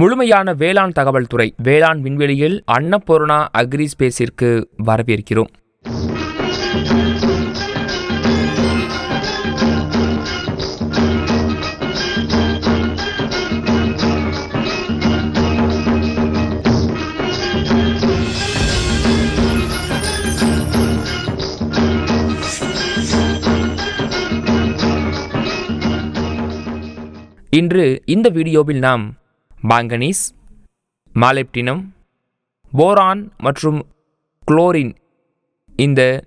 முழுமையான வேளாண் தகவல் துறை வேளாண் விண்வெளியில் அன்னபூர்ணா அக்ரி ஸ்பேஸிற்கு வரவேற்கிறோம். இன்று இந்த வீடியோவில் நாம் மாங்கனீஸ் மாலிப்டினம் போரான் மற்றும் குளோரின். இந்த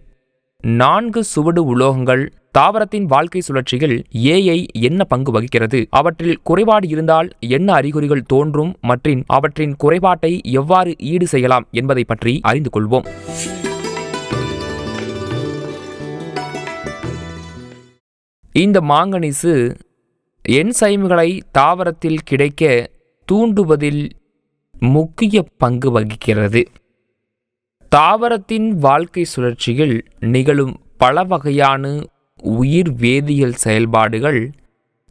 நான்கு சுவடு உலோகங்கள் தாவரத்தின் வாழ்க்கை சுழற்சியில் ஏஐ என்ன பங்கு வகிக்கிறது? அவற்றில் குறைபாடு இருந்தால் என்ன அறிகுறிகள் தோன்றும்? மற்றும் அவற்றின் குறைபாட்டை எவ்வாறு ஈடு செய்யலாம் என்பதை பற்றி அறிந்து கொள்வோம். இந்த மாங்கனீசு என்சைம்களை தாவரத்தில் கிடைக்க தூண்டுவதில் முக்கிய பங்கு வகிக்கிறது. தாவரத்தின் வாழ்க்கை சுழற்சியில் நிகழும் பல வகையான உயிர் வேதியியல் செயல்பாடுகள்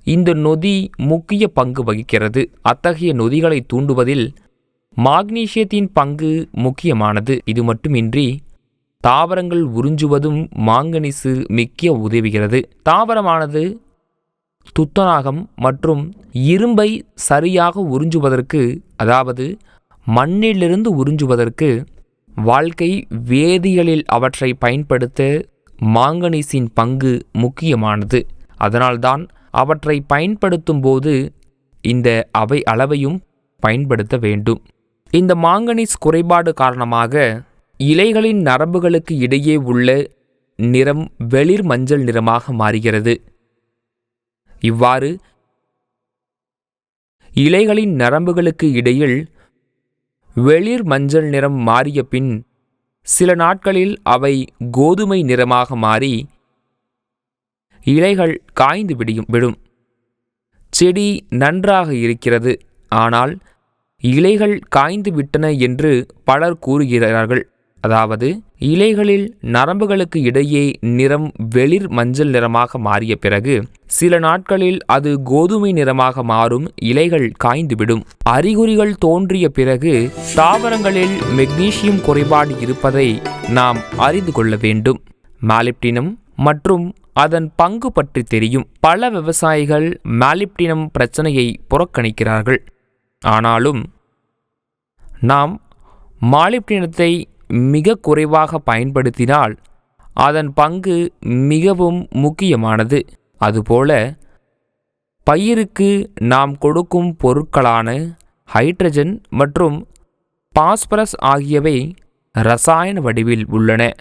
இந்த நொதி முக்கிய பங்கு வகிக்கிறது. அத்தகைய நொதிகளை தூண்டுவதில் மாக்னீசியத்தின் பங்கு முக்கியமானது. இது மட்டுமின்றி தாவரங்கள் உறிஞ்சுவதும் மாங்கனீசு மிக்க உதவுகிறது. தாவரமானது துத்தநாகம் மற்றும் இரும்பை சரியாக உறிஞ்சுவதற்கு அதாவது மண்ணிலிருந்து உறிஞ்சுவதற்கு வாழ்க்கை வேதியியலில் அவற்றை பயன்படுத்த மாங்கனீசின் பங்கு முக்கியமானது. அதனால்தான் அவற்றை பயன்படுத்தும் போது இந்த அவை அளவையும் பயன்படுத்த வேண்டும். இந்த மாங்கனீஸ் குறைபாடு காரணமாக இலைகளின் நரம்புகளுக்கு இடையே உள்ள நிறம் வெளிர் மஞ்சள் நிறமாக மாறுகிறது. இவ்வாறு இலைகளின் நரம்புகளுக்கு இடையில் வெளிர் மஞ்சள் நிறம் மாறிய பின் சில நாட்களில் அவை கோதுமை நிறமாக மாறி இலைகள் காய்ந்து விடியும் விடும். செடி நன்றாக இருக்கிறது. ஆனால் இலைகள் காய்ந்து விட்டன என்று பலர் கூறுகிறார்கள். அதாவது இலைகளில் நரம்புகளுக்கு இடையே நிறம் வெளிர் மஞ்சள் நிறமாக மாறிய பிறகு சில நாட்களில் அது கோதுமை நிறமாக மாறும் இலைகள் காய்ந்துவிடும். அறிகுறிகள் தோன்றிய பிறகு தாவரங்களில் மெக்னீசியம் குறைபாடு இருப்பதை நாம் அறிந்து கொள்ள வேண்டும். மாலிப்டினம் மற்றும் அதன் பங்கு பற்றி தெரியும். பல விவசாயிகள் மாலிப்டினம் பிரச்சனையை புறக்கணிக்கிறார்கள். ஆனாலும் நாம் மாலிப்டினத்தை மிக குறைவாக பயன்படுத்தினால் அதன் பங்கு மிகவும் முக்கியமானது. அதுபோல பயிருக்கு நாம் கொடுக்கும் பொருட்களான ஹைட்ரஜன் மற்றும் பாஸ்பரஸ் ஆகியவை ரசாயன வடிவில் உள்ளன.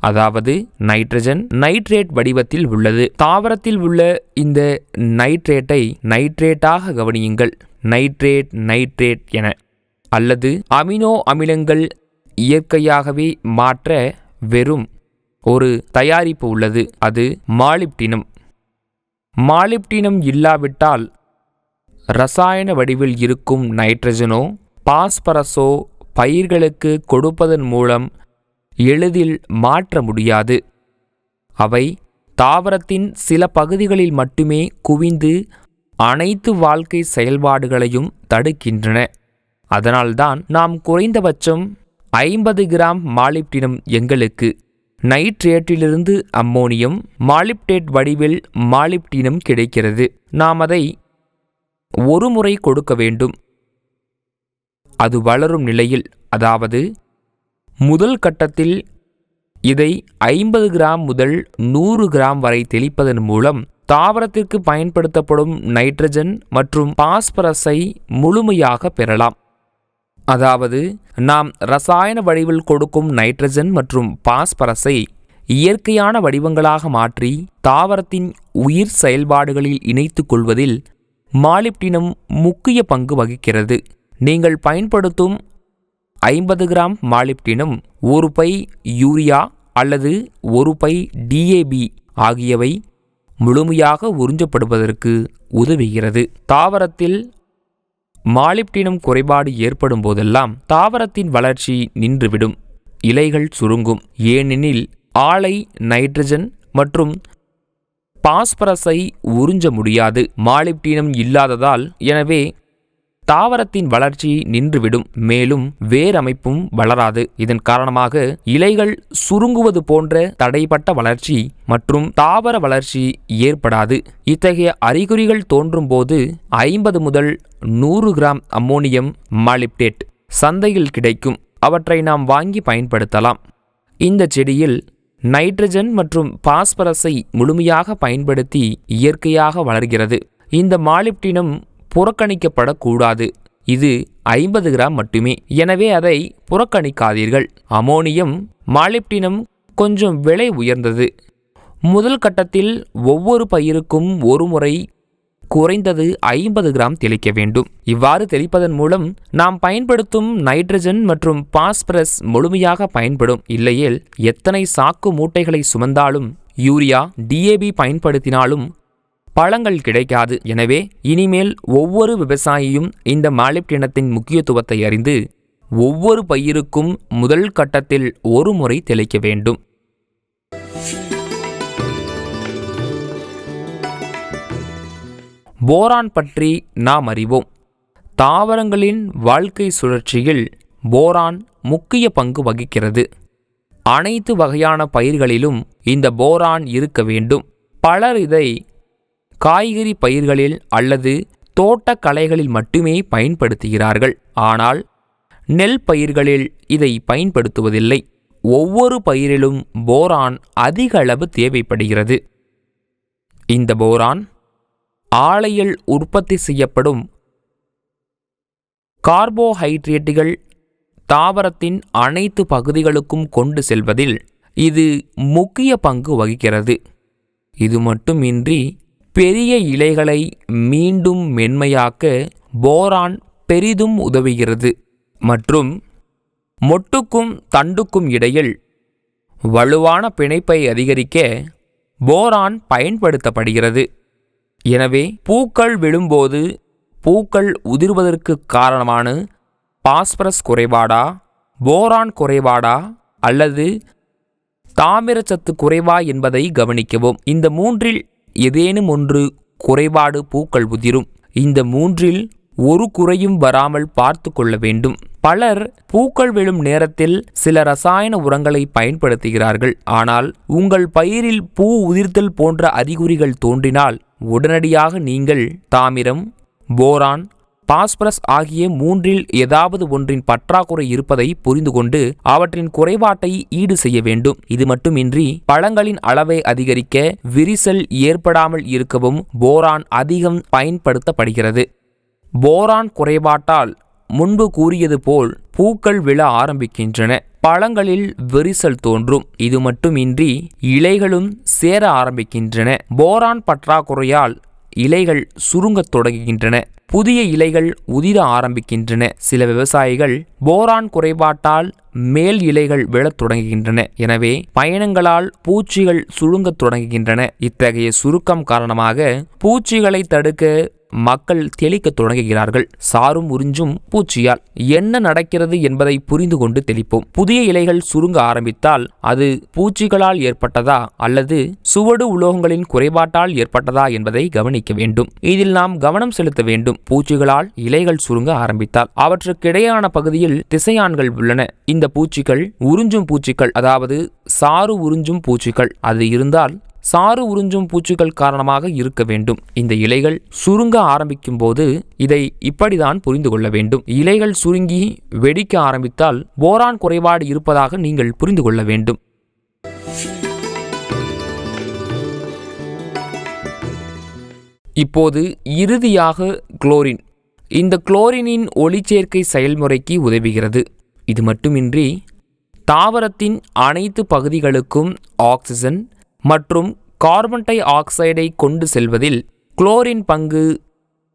அதாவது நைட்ரஜன் நைட்ரேட் வடிவத்தில் உள்ளது. தாவரத்தில் உள்ள இந்த நைட்ரேட்டை நைட்ரேட்டாக கவனியுங்கள். நைட்ரேட் நைட்ரேட் என. அல்லது அமினோ அமிலங்கள் இயற்கையாகவே மாற்ற வெறும் ஒரு தயாரிப்பு உள்ளது அது மாலிப்டினம். மாலிப்டினம் இல்லாவிட்டால் ரசாயன வடிவில் இருக்கும் நைட்ரஜனோ பாஸ்பரஸோ பயிர்களுக்கு கொடுப்பதன் மூலம் எளிதில் மாற்ற முடியாது. அவை தாவரத்தின் சில பகுதிகளில் மட்டுமே குவிந்து அனைத்து வாழ்க்கை செயல்பாடுகளையும் தடுக்கின்றன. அதனால்தான் நாம் குறைந்தபட்சம் ஐம்பது கிராம் மாலிப்டினம் எங்களுக்கு. நைட்ரேட்டிலிருந்து அம்மோனியம் மாலிப்டேட் வடிவில் மாலிப்டினம் கிடைக்கிறது. நாம் அதை ஒரு முறை கொடுக்க வேண்டும். அது வளரும் நிலையில் அதாவது முதல் கட்டத்தில் இதை ஐம்பது கிராம் முதல் நூறு கிராம் வரை தெளிப்பதன் மூலம் தாவரத்திற்கு பயன்படுத்தப்படும் நைட்ரஜன் மற்றும் பாஸ்பரஸை முழுமையாக பெறலாம். அதாவது நாம் ரசாயன வடிவில் கொடுக்கும் நைட்ரஜன் மற்றும் பாஸ்பரஸை இயற்கையான வடிவங்களாக மாற்றி தாவரத்தின் உயிர் செயல்பாடுகளில் இணைத்து கொள்வதில் மாலிப்டினம் முக்கிய பங்கு வகிக்கிறது. நீங்கள் பயன்படுத்தும் ஐம்பது கிராம் மாலிப்டினம் ஒரு பை யூரியா அல்லது ஒரு பை டிஏபி ஆகியவை முழுமையாக உறிஞ்சப்படுவதற்கு உதவுகிறது. தாவரத்தில் மாலிப்டினம் குறைபாடு ஏற்படும் போதெல்லாம் தாவரத்தின் வளர்ச்சி நின்றுவிடும். இலைகள் சுருங்கும். ஏனெனில் ஆலை நைட்ரஜன் மற்றும் பாஸ்பரஸை உறிஞ்ச முடியாது. மாலிப்டினம் இல்லாததால் எனவே தாவரத்தின் வளர்ச்சி நின்றுவிடும் மேலும் வேரமைப்பும் வளராது. இதன் காரணமாக இலைகள் சுருங்குவது போன்ற தடைப்பட்ட வளர்ச்சி மற்றும் தாவர வளர்ச்சி ஏற்படாது. இத்தகைய அறிகுறிகள் தோன்றும் போது ஐம்பது முதல் நூறு கிராம் அம்மோனியம் மாலிப்டேட் சந்தையில் கிடைக்கும். அவற்றை நாம் வாங்கி பயன்படுத்தலாம். இந்த செடியில் நைட்ரஜன் மற்றும் பாஸ்பரஸை முழுமையாக பயன்படுத்தி இயற்கையாக வளர்கிறது. இந்த மாலிப்டினம் புறக்கணிக்கப்படக்கூடாது. இது ஐம்பது கிராம் மட்டுமே. எனவே அதை புறக்கணிக்காதீர்கள். அமோனியம் மாலிப்டினம் கொஞ்சம் விலை உயர்ந்தது. முதல் கட்டத்தில் ஒவ்வொரு பயிருக்கும் ஒரு முறை குறைந்தது ஐம்பது கிராம் தெளிக்க வேண்டும். இவ்வாறு தெளிப்பதன் மூலம் நாம் பயன்படுத்தும் நைட்ரஜன் மற்றும் பாஸ்பரஸ் முழுமையாக பயன்படும். இல்லையேல் எத்தனை சாக்கு மூட்டைகளை சுமந்தாலும் யூரியா டிஏபி பயன்படுத்தினாலும் பழங்கள் கிடைக்காது. எனவே இனிமேல் ஒவ்வொரு விவசாயியும் இந்த மாலிப்டினத்தின் முக்கியத்துவத்தை அறிந்து ஒவ்வொரு பயிருக்கும் முதல் கட்டத்தில் ஒரு முறை தெளிக்க வேண்டும். போரான் பற்றி நாம் அறிவோம். தாவரங்களின் வாழ்க்கை சுழற்சியில் போரான் முக்கிய பங்கு வகிக்கிறது. அனைத்து வகையான பயிர்களிலும் இந்த போரான் இருக்க வேண்டும். பலர் இதை காய்கறி பயிர்களில் அல்லது தோட்டக்கலைகளில் மட்டுமே பயன்படுத்துகிறார்கள். ஆனால் நெல் பயிர்களில் இதை பயன்படுத்துவதில்லை. ஒவ்வொரு பயிரிலும் போரான் அதிக அளவு தேவைப்படுகிறது. இந்த போரான் ஆலையில் உற்பத்தி செய்யப்படும் கார்போஹைட்ரேட்டுகள் தாவரத்தின் அனைத்து பகுதிகளுக்கும் கொண்டு செல்வதில் இது முக்கிய பங்கு வகிக்கிறது. இது மட்டுமின்றி பெரிய இலைகளை மீண்டும் மென்மையாக்க போரான் பெரிதும் உதவுகிறது. மற்றும் மொட்டுக்கும் தண்டுக்கும் இடையில் வலுவான பிணைப்பை அதிகரிக்க போரான் பயன்படுத்தப்படுகிறது. எனவே பூக்கள் விழும்போது பூக்கள் உதிர்வதற்கு காரணமான பாஸ்பரஸ் குறைபாடா போரான் குறைபாடா அல்லது தாமிரச்சத்து குறைவா என்பதை கவனிக்கவும். இந்த மூன்றில் ஏதேனும் ஒன்று குறைபாடு பூக்கள் உதிரும். இந்த மூன்றில் ஒரு குறையும் வராமல் பார்த்து கொள்ள வேண்டும். பலர் பூக்கள் விழும் நேரத்தில் சில ரசாயன உரங்களை பயன்படுத்துகிறார்கள். ஆனால் உங்கள் பயிரில் பூ உதிர்த்தல் போன்ற அறிகுறிகள் தோன்றினால் உடனடியாக நீங்கள் தாமிரம் போரான் பாஸ்பரஸ் ஆகிய மூன்றில் ஏதாவது ஒன்றின் பற்றாக்குறை இருப்பதை புரிந்து கொண்டு அவற்றின் குறைபாட்டை ஈடு செய்ய வேண்டும். இது மட்டுமின்றி பழங்களின் அளவை அதிகரிக்க விரிசல் ஏற்படாமல் இருக்கவும் போரான் அதிகம் பயன்படுத்தப்படுகிறது. போரான் குறைபாட்டால் முன்பு கூறியது போல் பூக்கள் விழ ஆரம்பிக்கின்றன. பழங்களில் விரிசல் தோன்றும். இது மட்டுமின்றி இலைகளும் சேர ஆரம்பிக்கின்றன. போரான் பற்றாக்குறையால் இலைகள் சுருங்கத் தொடங்குகின்றன. புதிய இலைகள் உதிர ஆரம்பிக்கின்றன. சில விவசாயிகள் போரான் குறைபாட்டால் மேல் இலைகள் விழத் தொடங்குகின்றன. எனவே பயணங்களால் பூச்சிகள் சுழுங்கத் தொடங்குகின்றன. இத்தகைய சுருக்கம் காரணமாக பூச்சிகளை தடுக்க மக்கள் தெளிக்க தொடங்குகிறார்கள். சாரும் உறிஞ்சும் பூச்சியால். என்ன நடக்கிறது என்பதை புரிந்து கொண்டு தெளிப்போம். புதிய இலைகள் சுருங்க ஆரம்பித்தால் அது பூச்சிகளால் ஏற்பட்டதா அல்லது சுவடு உலோகங்களின் குறைபாட்டால் ஏற்பட்டதா என்பதை கவனிக்க வேண்டும். இதில் நாம் கவனம் செலுத்த வேண்டும். பூச்சிகளால் இலைகள் சுருங்க ஆரம்பித்தால். அவற்றுக்கிடையான பகுதியில் திசையான்கள் உள்ளன. இந்த பூச்சிகள் உறிஞ்சும் பூச்சிகள் அதாவது சாறு உறிஞ்சும் பூச்சிகள். அது இருந்தால் சாறு உறிஞ்சும் பூச்சிகள் காரணமாக இருக்க வேண்டும். இந்த இலைகள் சுருங்க ஆரம்பிக்கும் போது இதை இப்படிதான் புரிந்து கொள்ள வேண்டும். இலைகள் சுருங்கி வெடிக்க ஆரம்பித்தால் போரான் குறைபாடு இருப்பதாக நீங்கள் புரிந்து கொள்ள வேண்டும். இப்போது இறுதியாக குளோரின். இந்த குளோரினின் ஒளிச்சேர்க்கை செயல்முறைக்கு உதவுகிறது. இது மட்டுமின்றி தாவரத்தின் அனைத்து பகுதிகளுக்கும் ஆக்சிஜன் மற்றும் கார்பன் டை ஆக்சைடை கொண்டு செல்வதில் குளோரின் பங்கு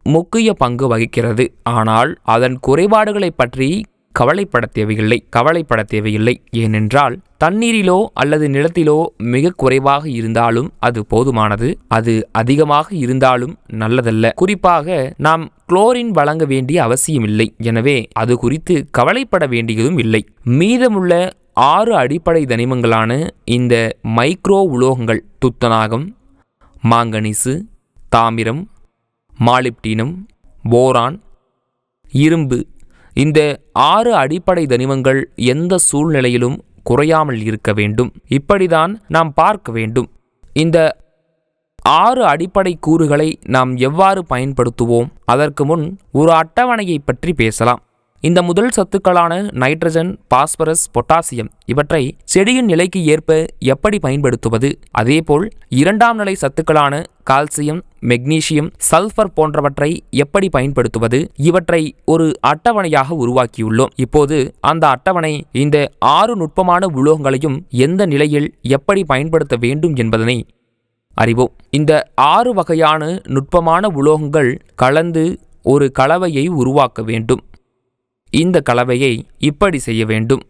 முக்கிய பங்கு வகிக்கிறது. ஆனால் அதன் குறைபாடுகளை பற்றி கவலைப்பட தேவையில்லை கவலைப்பட தேவையில்லை. ஏனென்றால் தண்ணீரிலோ அல்லது நிலத்திலோ மிக குறைவாக இருந்தாலும் அது போதுமானது. அது அதிகமாக இருந்தாலும் நல்லதல்ல. குறிப்பாக நாம் குளோரின் வழங்க வேண்டிய அவசியமில்லை. எனவே அது குறித்து கவலைப்பட வேண்டியதும் இல்லை. மீதமுள்ள ஆறு அடிப்படை தனிமங்களான இந்த மைக்ரோ உலோகங்கள் துத்தநாகம் மாங்கனீசு தாமிரம் மாலிப்டினம் போரான் இரும்பு. இந்த ஆறு அடிப்படை தனிமங்கள் எந்த சூழ்நிலையிலும் குறையாமல் இருக்க வேண்டும். இப்படிதான் நாம் பார்க்க வேண்டும். இந்த ஆறு அடிப்படை கூறுகளை நாம் எவ்வாறு பயன்படுத்துவோம்? அதற்கு முன் ஒரு அட்டவணையை பற்றி பேசலாம். இந்த முதல் சத்துக்களான நைட்ரஜன் பாஸ்பரஸ் பொட்டாசியம் இவற்றை செடியின் நிலைக்கு ஏற்ப எப்படி பயன்படுத்துவது? அதேபோல் இரண்டாம் நிலை சத்துக்களான கால்சியம் மெக்னீசியம் சல்ஃபர் போன்றவற்றை எப்படி பயன்படுத்துவது? இவற்றை ஒரு அட்டவணையாக உருவாக்கியுள்ளோம். இப்போது அந்த அட்டவணை இந்த ஆறு நுட்பமான உலோகங்களையும் எந்த நிலையில் எப்படி பயன்படுத்த வேண்டும் என்பதனை அறிவோம். இந்த ஆறு வகையான நுட்பமான உலோகங்கள் கலந்து ஒரு கலவையை உருவாக்க வேண்டும். இந்த கலவையை இப்படி செய்ய வேண்டும்.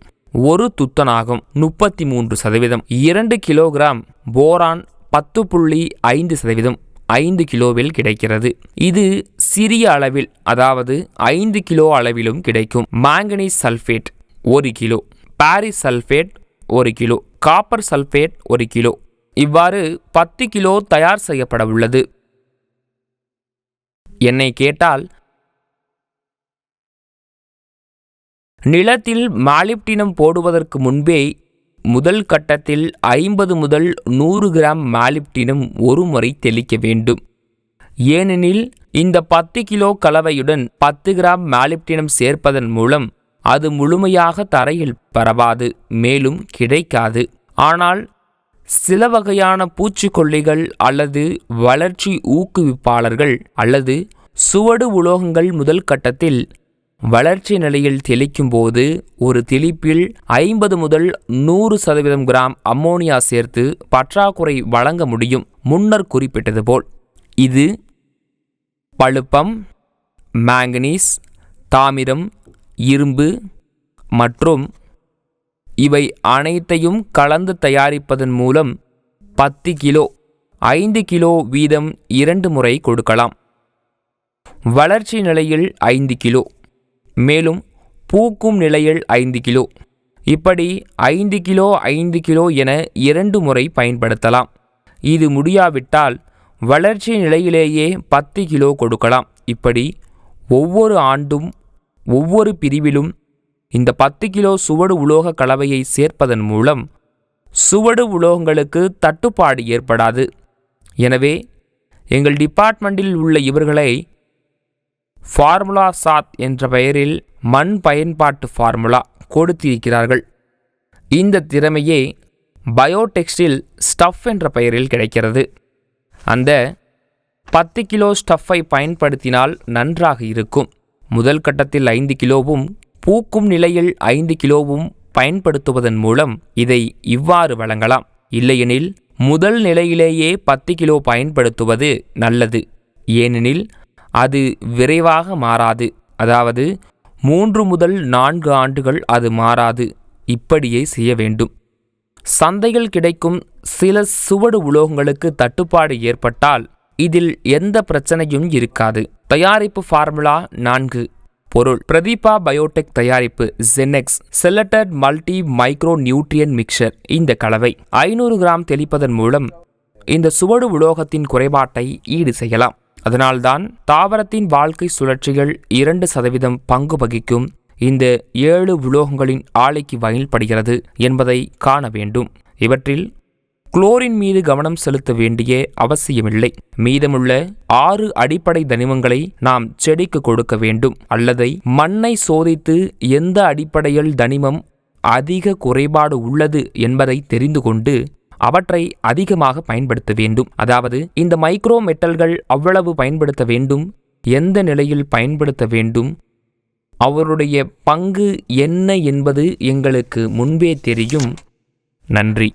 ஒரு துத்தநாகம் முப்பத்தி மூன்று சதவீதம் இரண்டு கிலோகிராம் போரான் பத்து புள்ளி ஐந்து சதவீதம் ஐந்து கிலோவில் கிடைக்கிறது. இது சிறிய அளவில் அதாவது ஐந்து கிலோ அளவிலும் கிடைக்கும். மாங்கனீஸ் சல்ஃபேட் ஒரு கிலோ பாரிஸ் சல்ஃபேட் ஒரு கிலோ காப்பர் சல்ஃபேட் ஒரு கிலோ. இவ்வாறு பத்து கிலோ தயார் செய்யப்பட உள்ளது. என்னை கேட்டால் நிலத்தில் மாலிப்டினம் போடுவதற்கு முன்பே முதல் கட்டத்தில் ஐம்பது முதல் நூறு கிராம் மாலிப்டினம் ஒரு முறை தெளிக்க வேண்டும். ஏனெனில் இந்த பத்து கிலோ கலவையுடன் பத்து கிராம் மாலிப்டினம் சேர்ப்பதன் மூலம் அது முழுமையாக தரையில் பரவாது மேலும் கிடைக்காது. ஆனால் சில வகையான பூச்சிக்கொல்லிகள் அல்லது வளர்ச்சி ஊக்குவிப்பாளர்கள் அல்லது சுவடு உலோகங்கள் முதல் கட்டத்தில் வளர்ச்சி நிலையில் தெளிக்கும் போது ஒரு தெளிப்பில் ஐம்பது முதல் நூறு சதவீதம் கிராம் அம்மோனியா சேர்த்து பற்றாக்குறை வழங்க முடியும் முன்னர் குறிப்பிட்டது போல். இது பழுப்பம் மேங்கனீஸ் தாமிரம் இரும்பு மற்றும் இவை அனைத்தையும் கலந்து தயாரிப்பதன் மூலம் பத்து கிலோ ஐந்து கிலோ வீதம் இரண்டு முறை கொடுக்கலாம். வளர்ச்சி நிலையில் ஐந்து கிலோ. மேலும் பூக்கும் நிலையில் ஐந்து கிலோ. இப்படி ஐந்து கிலோ ஐந்து கிலோ என இரண்டு முறை பயன்படுத்தலாம். இது முடியாவிட்டால் வளர்ச்சி நிலையிலேயே பத்து கிலோ கொடுக்கலாம். இப்படி ஒவ்வொரு ஆண்டும் ஒவ்வொரு பிரிவிலும் இந்த பத்து கிலோ சுவடு உலோக கலவையை சேர்ப்பதன் மூலம் சுவடு உலோகங்களுக்கு தட்டுப்பாடு ஏற்படாது. எனவே எங்கள் டிபார்ட்மெண்ட்டில் உள்ள இவர்களை ஃபார்முலா சாத் என்ற பெயரில் மண் பயன்பாட்டு ஃபார்முலா கொடுத்திருக்கிறார்கள். இந்த திறமையே பயோடெக்ஸ்டில் ஸ்டஃப் என்ற பெயரில் கிடைக்கிறது. அந்த பத்து கிலோ ஸ்டஃப்பை பயன்படுத்தினால் நன்றாக இருக்கும். முதல் கட்டத்தில் ஐந்து கிலோவும் பூக்கும் நிலையில் ஐந்து கிலோவும் பயன்படுத்துவதன் மூலம் இதை இவ்வாறு வழங்கலாம். இல்லையெனில் முதல் நிலையிலேயே பத்து கிலோ பயன்படுத்துவது நல்லது. ஏனெனில் அது விரைவாக மாறாது. அதாவது மூன்று முதல் நான்கு ஆண்டுகள் அது மாறாது. இப்படியே செய்ய வேண்டும். சந்தையில் கிடைக்கும் சில சுவடு உலோகங்களுக்கு தட்டுப்பாடு ஏற்பட்டால் இதில் எந்த பிரச்சனையும் இருக்காது. தயாரிப்பு ஃபார்முலா நான்கு. பொருள். பிரதீபா பயோடெக் தயாரிப்பு Genex chelated multi micro nutrient mixture இந்த கலவை. ஐநூறு கிராம் தெளிப்பதன் மூலம் இந்த சுவடு உலோகத்தின் குறைபாட்டை ஈடு செய்யலாம். அதனால்தான் தாவரத்தின் வாழ்க்கை சுழற்சிகள் இரண்டு சதவீதம் பங்கு வகிக்கும். இந்த ஏழு உலோகங்களின் ஆலைக்கு பயன்படுகிறது என்பதை காண வேண்டும். இவற்றில் குளோரின் மீது கவனம் செலுத்த வேண்டிய அவசியமில்லை. மீதமுள்ள ஆறு அடிப்படை தனிமங்களை நாம் செடிக்கு கொடுக்க வேண்டும். அல்லதை மண்ணை சோதித்து எந்த அடிப்படையில் தனிமம் அதிக குறைபாடு உள்ளது என்பதை தெரிந்து கொண்டு அவற்றை அதிகமாக பயன்படுத்த வேண்டும். அதாவது இந்த மைக்ரோ மெட்டல்கள் அவ்வளவு பயன்படுத்த வேண்டும். எந்த நிலையில் பயன்படுத்த வேண்டும். அவருடைய பங்கு என்ன என்பது எங்களுக்கு முன்பே தெரியும். நன்றி.